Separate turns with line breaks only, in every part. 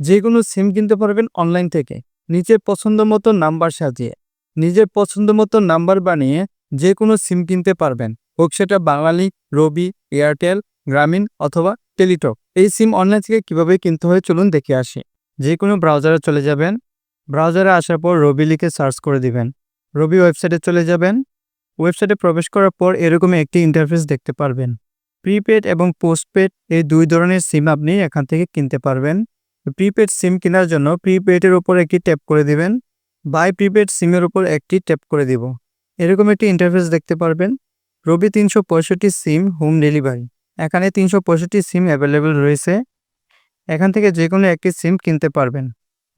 যে কোনো সিম কিনতে পারবেন অনলাইন থেকে। নিজের পছন্দ মতো নাম্বার সাজিয়ে, নিজের পছন্দ মতো নাম্বার বানিয়ে যে কোনো সিম কিনতে পারবেন। হোক সেটা বাঙালি, রবি, এয়ারটেল, গ্রামীণ অথবা টেলিটক। এই সিম অনলাইন থেকে কীভাবে কিনতে হয় চলুন দেখে আসি। যে কোনো ব্রাউজারে চলে যাবেন। ব্রাউজারে আসার পর রবি লিখে সার্চ করে দিবেন। রবি ওয়েবসাইটে চলে যাবেন। ওয়েবসাইটে প্রবেশ করার পর এরকম একটি ইন্টারফেস দেখতে পারবেন। প্রিপেড এবং পোস্টপেড এই দুই ধরনের সিম আপনি এখান থেকে কিনতে পারবেন। প্রিপেড সিম কেনার জন্য প্রিপেডের উপর একটি ট্যাপ করে দিবেন। বাই প্রিপেড সিমের উপর একটি ট্যাপ করে দিব। এরকম একটি ইন্টারফেস দেখতে পারবেন। রবি তিনশো পঁয়ষট্টি সিম হোম ডেলিভারি এখানে তিনশো পঁয়ষট্টি সিম অ্যাভেলেবেল রয়েছে। এখান থেকে যে কোনো একটি সিম কিনতে পারবেন।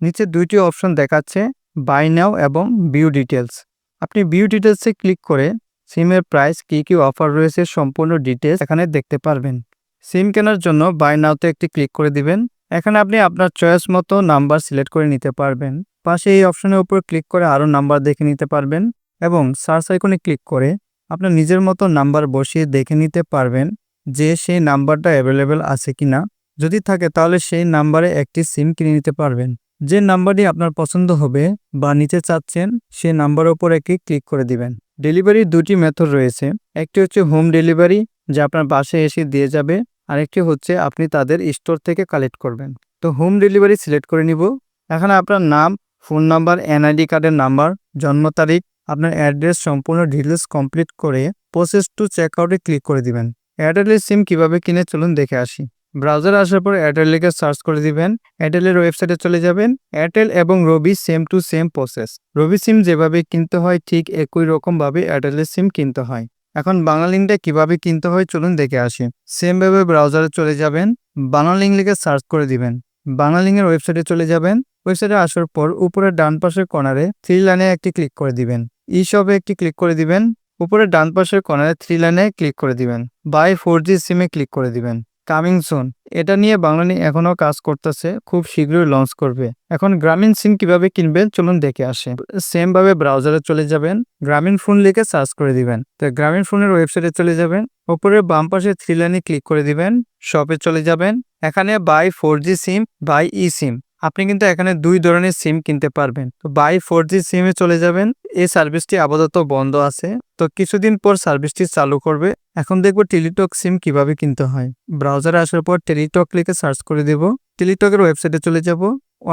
নিচে দুইটি অপশন দেখাচ্ছে বাই নাও এবং ভিউ ডিটেলস আপনি ভিউ ডিটেলসে ক্লিক করে সিমের প্রাইস কী কী অফার রয়েছে সম্পূর্ণ ডিটেলস এখানে দেখতে পারবেন। সিম কেনার জন্য বাই নাওতে একটি ক্লিক করে দিবেন। এখানে আপনি আপনার চয়েস মতো নাম্বার সিলেক্ট করে নিতে পারবেন। পাশে এই অপশনের উপর ক্লিক করে আরও নাম্বার দেখে নিতে পারবেন এবং সার্চ আইকনে ক্লিক করে আপনার নিজের মতো নাম্বার বসিয়ে দেখে নিতে পারবেন যে সেই নাম্বারটা অ্যাভেলেবেল আছে কিনা। যদি থাকে তাহলে সেই নাম্বারে একটি সিম কিনে নিতে পারবেন। যে নাম্বারটি আপনার পছন্দ হবে বা নিতে চাচ্ছেন সেই নাম্বারের উপর একটি ক্লিক করে দিবেন। ডেলিভারির দুটি মেথড রয়েছে। একটি হচ্ছে হোম ডেলিভারি যা আপনার বাসায় এসে দিয়ে যাবে আরেকটি হচ্ছে আপনি তাদের স্টোর থেকে কালেক্ট করবেন। তো হোম ডেলিভারি সিলেক্ট করে নিব। এখানে আপনার নাম, ফোন নাম্বার, এনআইডি কার্ডের নাম্বার, জন্ম তারিখ, আপনার অ্যাড্রেস সম্পূর্ণ ডিটেলস কমপ্লিট করে প্রসেস টু চেক আউটে ক্লিক করে দিবেন। এয়ারটেলের সিম কীভাবে কিনে চলুন দেখে আসি। ব্রাউজার আসার পর এয়ারটেল লিখে সার্চ করে দিবেন। এয়ারটেলের ওয়েবসাইটে চলে যাবেন। এয়ারটেল এবং Robi same to same process Robi SIM যেভাবে কিনতে হয় ঠিক একই রকমভাবে এয়ারটেলের সিম কিনতে হয়। এখন বাংলালিংকটা কীভাবে কিনতে হয় চলুন দেখে আসি। সেমভাবে ব্রাউজারে চলে যাবেন বাংলালিংক লিখে সার্চ করে দিবেন। বাংলালিংকের ওয়েবসাইটে চলে যাবেন ওয়েবসাইটে আসার পর উপরে ডান পাশের কর্নারে থ্রি লাইনে একটি ক্লিক করে দিবেন। ই শপে একটি ক্লিক করে দিবেন উপরে ডান পাশের কর্নারে থ্রি লাইনে ক্লিক করে দিবেন। বাই ফোর জি সিমে ক্লিক করে দিবেন। কামিং সুন এটা নিয়ে বাংলানি এখনও কাজ করতেছে, খুব শীঘ্রই লঞ্চ করবে। এখন গ্রামীণ সিম কীভাবে কিনবেন, চলুন দেখে আসে। সেম ভাবে ব্রাউজারে চলে যাবেন, গ্রামীণ ফোন লিখে সার্চ করে দিবেন। তো গ্রামীণ ফোনের ওয়েবসাইটে চলে যাবেন উপরে বাম পাশে থ্রি লাইনে ক্লিক করে দিবেন শপে চলে যাবেন। এখানে buy four G SIM buy E SIM আপনি কিন্তু এখানে দুই ধরনের সিম কিনতে পারবেন। তো বাই ফোর জি সিমে চলে যাবেন, এই সার্ভিসটি আপাতত বন্ধ আছে। তো কিছুদিন পর সার্ভিসটি চালু করবে। এখন দেখব টেলিটক সিম কীভাবে কিনতে হয়। ব্রাউজারে আসার পর টেলিটক লিখে সার্চ করে দেব। টেলিটকের ওয়েবসাইটে চলে যাব।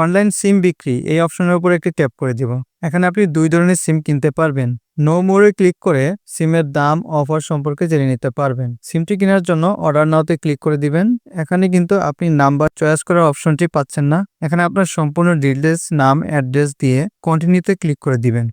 অনলাইন সিম বিক্রি, এই অপশনের উপর একটি ট্যাপ করে দিব। এখানে আপনি দুই ধরনের সিম কিনতে পারবেন। নো মোরে ক্লিক করে সিমের দাম, অফার সম্পর্কে জেনে নিতে পারবেন। সিমটি কেনার জন্য অর্ডার নাওতে ক্লিক করে দিবেন। এখানে কিন্তু আপনি নাম্বার চয়েস করার অপশনটি পাচ্ছেন না। এখানে আপনার সম্পূর্ণ ডিটেলস নাম, অ্যাড্রেস দিয়ে কন্টিনিউতে ক্লিক করে দিবেন।